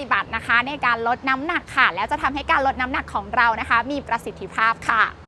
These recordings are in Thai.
ฏิบัตินะคะ ในการลดน้ำหนักค่ะ แล้วจะทำให้การลดน้ำหนักของเรานะคะ มีประสิทธิภาพค่ะ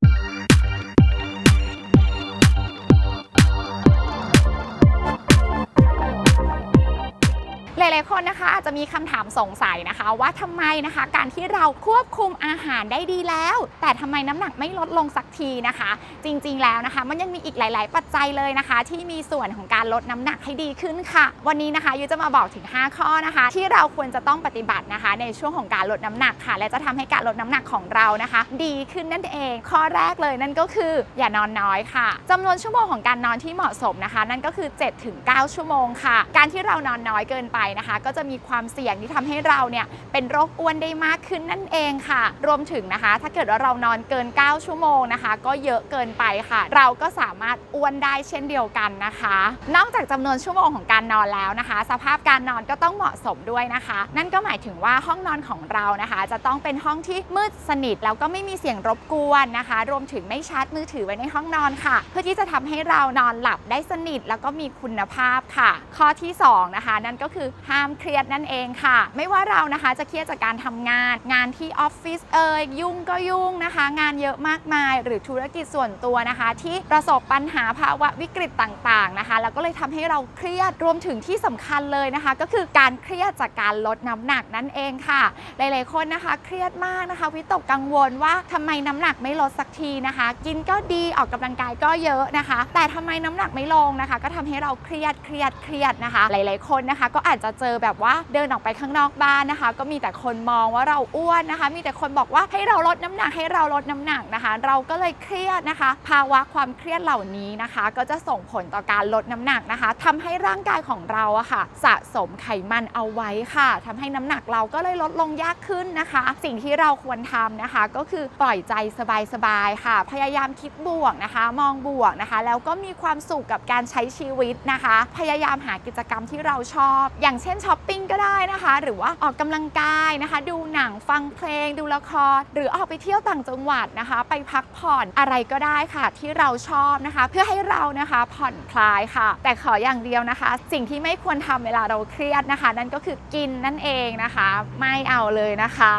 ลายๆคนนะคะอาจจะมีคำถามสงสัยนะคะว่าทำไมนะคะ การที่เราควบคุมอาหารได้ดีแล้ว แต่ทำไมน้ำหนักไม่ลดลงสักทีนะคะ จริงๆแล้วนะคะ มันยังมีอีกหลาย ๆ ปัจจัยเลยนะคะ ที่มีส่วนของการลดน้ำหนักให้ดีขึ้นค่ะ วันนี้นะคะยุจะมาบอกถึง 5 ข้อนะคะ ที่เราควรจะต้องปฏิบัตินะคะ ในช่วงของการลดน้ำหนักค่ะ และจะทำให้การลดน้ำหนักของเรานะคะ ดีขึ้นนั่นเอง ข้อแรกเลยนั่นก็คือ อย่านอนน้อยค่ะจำนวนชั่วโมงของการนอนที่เหมาะสมนะคะ นั่นก็คือ 7-9 ชั่วโมงค่ะ การที่เรานอนน้อยเกินไปนะคะก็จะมีความเสี่ยงที่ทำให้เราเนี่ยเป็นโรคอ้วนได้มากขึ้นนั่นเองค่ะ รวมถึงนะคะ ถ้าเกิดว่าเรานอนเกิน 9 ชั่วโมงนะคะ ก็เยอะเกินไปค่ะ เราก็สามารถอ้วนได้เช่นเดียวกันนะคะ นอกจากจำนวนชั่วโมงของการนอนแล้วนะคะ สภาพการนอนก็ต้องเหมาะสมด้วยนะคะ นั่นก็หมายถึงว่าห้องนอนของเรานะคะ จะต้องเป็นห้องที่มืดสนิทแล้วก็ไม่มีเสียงรบกวนนะคะ รวมถึงไม่ชาร์จมือถือไว้ในห้องนอนค่ะ เพื่อที่จะทำให้เรานอนหลับได้สนิทแล้วก็มีคุณภาพค่ะ ข้อที่สองนะคะ นั่นก็คือหามเครียดนั่นเองค่ะ ไม่ว่าเรานะคะจะเครียดจากการทำงาน งานที่ออฟฟิศเอ่ยยุ่งก็ยุ่งนะคะ งานเยอะมากมาย หรือธุรกิจส่วนตัวนะคะ ที่ประสบปัญหาภาวะวิกฤตต่างๆนะคะ แล้วก็เลยทำให้เราเครียดรวมถึงที่สำคัญเลยนะคะ ก็คือการเครียดจากการลดน้ำหนักนั่นเองค่ะ หลายๆคนนะคะ เครียดมากนะคะวิตกกังวลว่าทำไมน้ำหนักไม่ลดสักทีนะคะ กินก็ดีออกกำลังกายก็เยอะนะคะ แต่ทำไมน้ำหนักไม่ลงนะคะ ก็ทำให้เราเครียดเครียดเครียดนะคะ หลาย ๆคนนะคะ ก็อาจจะเจจอแบบว่าเดินออกไปข้างนอกบ้านนะคะ ก็มีแต่คนมองว่าเราอ้วนนะคะ มีแต่คนบอกว่าให้เราลดน้ำหนักให้เราลดน้ำหนักนะคะ เราก็เลยเครียดนะคะ ภาวะความเครียดเหล่านี้นะคะ ก็จะส่งผลต่อการลดน้ำหนักนะคะทำให้ร่างกายของเราอะค่ะ สะสมไขมันเอาไว้ค่ะทำให้น้ำหนักเราก็เลยลดลงยากขึ้นนะคะ สิ่งที่เราควรทำนะคะ ก็คือปล่อยใจสบายๆค่ะ พยายามคิดบวกนะคะ มองบวกนะคะ แล้วก็มีความสุขกับการใช้ชีวิตนะคะ พยายามหากิจกรรมที่เราชอบ อย่างเช่นช้อปปิ้งก็ได้นะคะ หรือว่าออกกำลังกายนะคะ ดูหนังฟังเพลง ดูละคร หรือออกไปเที่ยวต่างจังหวัดนะคะ ไปพักผ่อนอะไรก็ได้ค่ะ ที่เราชอบนะคะ เพื่อให้เรานะคะผ่อนคลายค่ะ แต่ขออย่างเดียวนะคะ สิ่งที่ไม่ควรทำเวลาเราเครียดนะคะ นั่นก็คือกินนั่นเองนะคะ ไม่เอาเลยนะคะ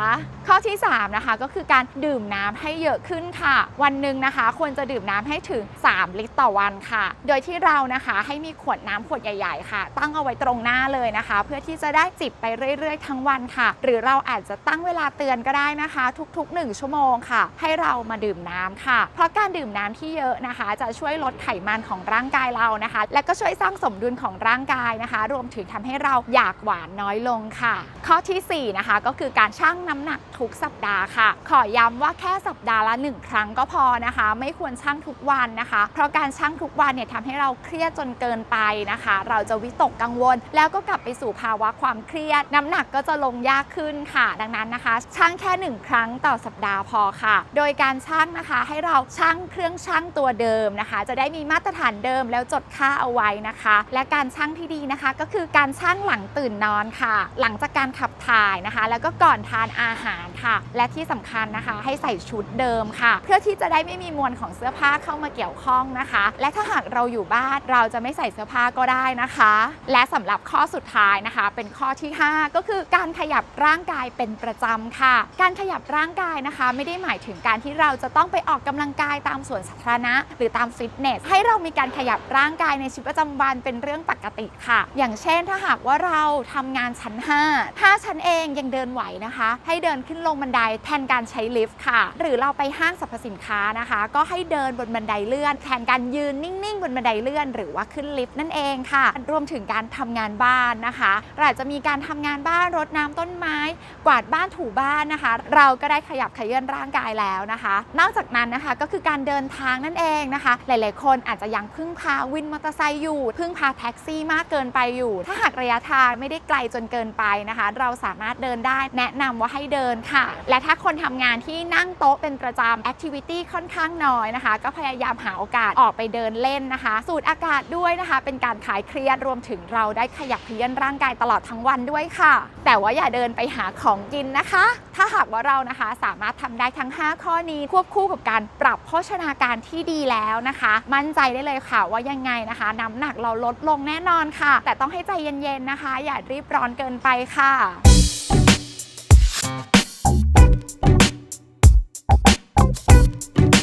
ข้อที่3นะคะก็คือการดื่มน้ำให้เยอะขึ้นค่ะ วันหนึ่งนะคะ ควรจะดื่มน้ำให้ถึง 3 ลิตรต่อวันค่ะ โดยที่เรานะคะให้มีขวดน้ำขวดใหญ่ ๆ ค่ะ ตั้งเอาไว้ตรงหน้าเลยนะคะ เพื่อที่จะได้จิบไปเรื่อยๆ ทั้งวันค่ะ หรือเราอาจจะตั้งเวลาเตือนก็ได้นะคะ ทุก ๆ 1 ชั่วโมงค่ะ ให้เรามาดื่มน้ำค่ะ เพราะการดื่มน้ำที่เยอะนะคะ จะช่วยลดไขมันของร่างกายเรานะคะ และก็ช่วยสร้างสมดุลของร่างกายนะคะ รวมถึงทำให้เราอยากหวานน้อยลงค่ะ ข้อทีสี่4นะคะก็คือการชั่งน้ำหนักทุกสัปดาห์ค่ะ ขอย้ำว่าแค่สัปดาห์ละ 1 ครั้งก็พอนะคะ ไม่ควรชั่งทุกวันนะคะ เพราะการชั่งทุกวันเนี่ยทำให้เราเครียดจนเกินไปนะคะ เราจะวิตกกังวล แล้วก็กลับไปสู่ภาวะความเครียด น้ำหนักก็จะลงยากขึ้นค่ะ ดังนั้นนะคะ ชั่งแค่ 1 ครั้งต่อสัปดาห์พอค่ะ โดยการชั่งนะคะให้เราชั่งเครื่องชั่งตัวเดิมนะคะ จะได้มีมาตรฐานเดิมแล้วจดค่าเอาไว้นะคะ และการชั่งที่ดีนะคะ ก็คือการชั่งหลังตื่นนอนค่ะ หลังจากการขับถ่ายนะคะ แล้วก็ก่อนทานอาหารค่ะ และที่สำคัญนะคะ ให้ใส่ชุดเดิมค่ะ เพื่อที่จะได้ไม่มีมวลของเสื้อผ้าเข้ามาเกี่ยวข้องนะคะ และถ้าหากเราอยู่บ้านเราจะไม่ใส่เสื้อผ้าก็ได้นะคะ และสำหรับข้อสุดท้ายนะคะ เป็นข้อที่ 5 ก็คือการขยับร่างกายเป็นประจำค่ะ การขยับร่างกายนะคะ ไม่ได้หมายถึงการที่เราจะต้องไปออกกำลังกายตามสวนสาธารณะ หรือตามฟิตเนสให้เรามีการขยับร่างกายในชีวิตประจำวันเป็นเรื่องปกติค่ะ อย่างเช่นถ้าหากว่าเราทำงานชั้น 5 ถ้าชั้นเองยังเดินไหวนะคะ ให้เดินขึ้นลงบันไดแทนการใช้ลิฟต์ค่ะ หรือเราไปห้างสรรพสินค้านะคะ ก็ให้เดินบนบันไดเลื่อน แทนการยืนนิ่งๆ บนบันไดเลื่อน หรือว่าขึ้นลิฟต์นั่นเองค่ะ รวมถึงการทำงานบ้านนะคะเราอาจจะมีการทำงานบ้านรดน้ำต้นไม้ กวาดบ้านถูบ้านนะคะ เราก็ได้ขยับขยื้อนร่างกายแล้วนะคะ นอกจากนั้นนะคะก็คือการเดินทางนั่นเองนะคะ หลายๆ คนอาจจะยังพึ่งพาวินมอเตอร์ไซค์อยู่ พึ่งพาแท็กซี่มากเกินไปอยู่ ถ้าหากระยะทางไม่ได้ไกลจนเกินไปนะคะ เราสามารถเดินได้แนะนำว่าให้เดินค่ะ และถ้าคนทำงานที่นั่งโต๊ะเป็นประจำแอคทิวิตี้ค่อนข้างน้อยนะคะ ก็พยายามหาโอกาสออกไปเดินเล่นนะคะ สูดอากาศด้วยนะคะ เป็นการคลายเครียดรวมถึงเราได้ขยับเขยื้อนร่างกายตลอดทั้งวันด้วยค่ะ แต่ว่าอย่าเดินไปหาของกินนะคะ ถ้าหากว่าเรานะคะสามารถทำได้ทั้ง 5 ข้อนี้ควบคู่กับการปรับโภชนาการที่ดีแล้วนะคะ มั่นใจได้เลยค่ะว่ายังไงนะคะ น้ำหนักเราลดลงแน่นอนค่ะ แต่ต้องให้ใจเย็นๆนะคะ อย่ารีบร้อนเกินไปค่ะ